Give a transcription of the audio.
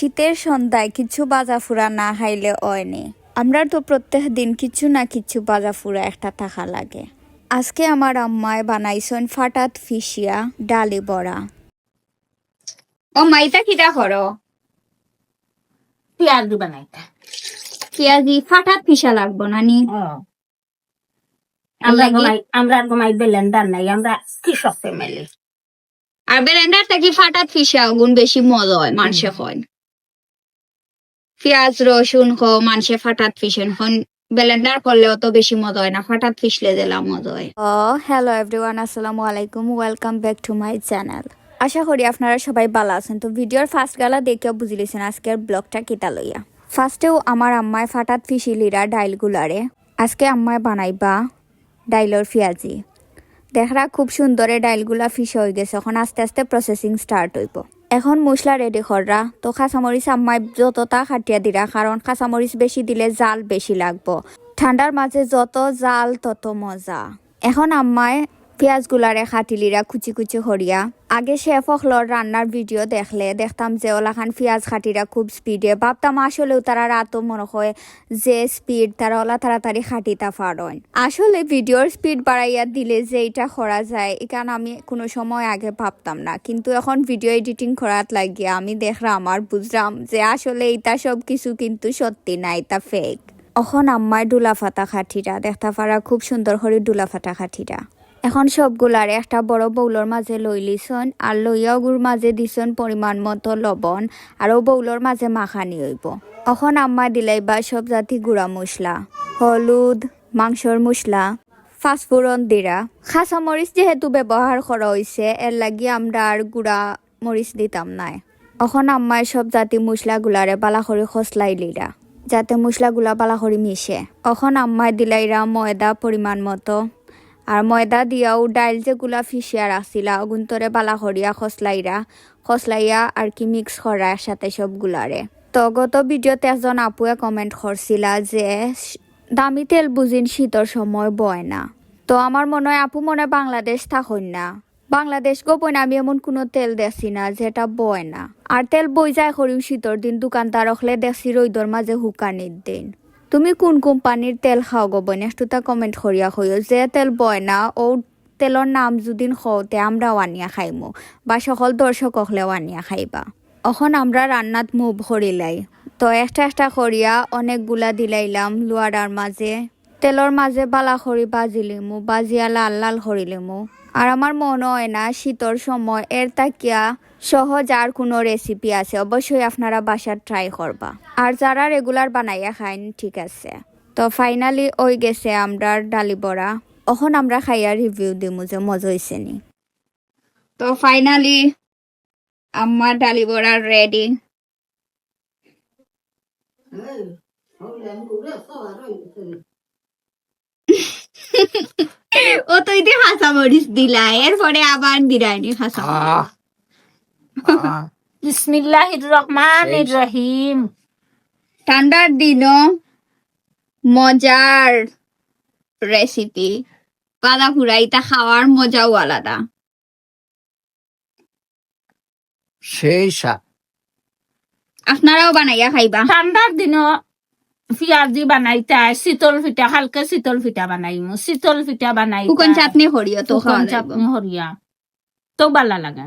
শীতের সন্ধ্যায় কিছু বাজা ফুরা না খাইলে অয়নি। আমরা তো প্রত্যেক দিন কিছু না কিছু বাজা ফুরা একটা থাকা লাগে। আজকে আমার আম্মায় বানাইছেন ফাটাত ফিসিয়া ডালি বড়া। ও মাইতা কিটা করো? পেঁয়াজ দি বানাইতা পেঁয়াজি ফাটাত ফিসা লাগবো না নি? আমরা আমরা ঘুমাই বেলেন্ডার নাই আমরা কৃষক ফ্যামিলি আর বেলেন্ডারটা কি ফাটাত ফিসা গুণ বেশি মজা হয় মানুষে হয়। পেঁয়াজ, রসুন খ মানুষে ফাটাত ফিসেন। হন ব্লেন্ডার করলেও তো বেশি মজা হয় না, ফাটাত ফিসলে দিলাম মজা হয়। ও হ্যালো এভরিওয়ান আসসালামু আলাইকুম welcome back to my channel আশা করি আপনারা সবাই ভালো আছেন। তো ভিডিওর ফার্স্ট গালা দেখে বুঝি লিছেন আজকের ব্লগটা কেটা লইয়া। ফার্স্টেও আমার আম্মায় ফাটাত ফিসিলিরা ডাইলগুলারে, আজকে আম্মায় বানাইবা ডাইলর ফিয়াজি দেখরা খুব সুন্দরে ডাইলগুলা ফিস হয়ে গেছে, এখন আস্তে আস্তে প্রসেসিং স্টার্ট হইব। এখন মশলা রেডি কররা তো কাঁচামরিচ আম্মাই যতটা খাটিয়া দিরা কারণ কাঁচামরিচ বেশি দিলে জাল বেশি লাগবো। ঠান্ডার মাঝে যত জাল তত মজা। এখন আম্মায় পেঁয়াজগুলারে খাটিলিরা কুচি কুচি হরিয়া আগে শেফ হকলর রান্নার ভিডিও দেখলে, দেখতাম যে ওলাখান পেঁয়াজ খাটিরা খুব স্পিডে। ভাবতাম আসলেও তারা রাতও মনে হয় যে স্পিড তারা ওলা তাড়াতাড়ি খাটিতা পারেন আসলে ভিডিওর স্পিড বাড়াইয়া দিলে যে এটা করা যায় এখান আমি কোনো সময় আগে ভাবতাম না। কিন্তু এখন ভিডিও এডিটিং করাত লাগিয়া আমি দেখলাম আর বুঝলাম যে আসলে এটা সব কিছু কিন্তু সত্যি না এটা ফেক এখন আম্মায় ডুলা ফাটা খাঠিরা দেখতে পারা খুব সুন্দর করে ডুলা ফাটা খাঠিরা এখন সবগুলারে একটা বড় বৌলর মাঝে লই লিছন আর লইয়া গুড় মাঝে দিছন পরিমাণ মতো লবণ আর ও বৌলর মাঝে মাখানি হইব। এখন আম্মা দিলাইবা সব জাতি গুঁড়া মশলা, হলুদ, মাংসর মশলা ফাঁসফোড়ন দিরা খাসা মরিচ যেহেতু ব্যবহার করা হয়েছে এর লাগি আমরা আর গুঁড়া মরিচ দিতাম নাই। এখন আম্মায় সব জাতি মশলাগুলারে বালা করে খসলাই লিরা যাতে মশলাগুলা বালা করে মিশে। এখন আম্মায় দিলাইরা ময়দা পরিমাণ মতো আর ময়দা দিয়াও ডাইল যেগুলা ফিসিয়া রাখছিলা অগুন্তরে বালা করিয়া খসলাইরা খসলাইয়া আর কি মিক্স করা একসাথে সবগুলারে তো গত ভিডিওতে একজন আপুয়ে কমেন্ট করছিলা যে, দামি তেল বুঝিন শীতর সময় বয় না। তো আমার মনে হয় আপু মনে বাংলাদেশ থাকুন না বাংলাদেশ গোপন আমি এমন কোনো তেল দেখছি না যেটা বয় না। আর তেল বই যায় করিও শীতর দিন দোকানদার রখলে দেখছি রইদর মাঝে হুকানির দিন। তুমি কোন কোম্পানির তেল খাও গোবন একটু তা কমেন্ট করিয়া হইও যে তেল বয় না ও তেলর নাম যদিন খওতে আমরাও আনিয়া খাইমু। বা সকল দর্শক হলেও আনিয়া খাইবা। এখন আমরা রান্নাত মুভ করিলাই তো একটা একটা করিয়া অনেকগুলা দিলাইলাম লুয়ারার মাঝে তেলর মাঝে বালা খড়ি বাজিলিমু বাজিয়া লাল লাল করিলিমু আর আমার মনে হয় না শীতর সময় এর তাকিয়া সহজ আর কোনো রেসিপি আছে। অবশ্যই আপনারা বাসার ট্রাই করবা। আর যারা রেগুলার বানাইয়া খাইন, ঠিক আছে। তো ফাইনালি ওই গেছে আমরা ডালি বড়া। এখন আমরা খাইয়া রিভিউ দিমু যে মজা হয়েছে নি। তো ফাইনালি আমার ডালি বড়া রেডি ও তো হাসা মরিচ দিলা এরপরে আবার দিলাইনি হাসা বিসমিল্লাহির রহমানির রহিম। ঠান্ডার দিনও মজার রেসিপি পাতা ফুরাইতা খাওয়ার মজাও আলাদা। সেই আপনারাও বানাইয়া খাইবা। ঠান্ডার দিন পেঁয়াজ দি বানাইতা শীতল পিঠা হালকা শীতল পিঠা বানাইমু শীতল পিঠা বানাই শুকন চাটনি সরিয়ে তো খাওয়া শুকন যাইব। চাটনি হরিয়া তো বালা লাগা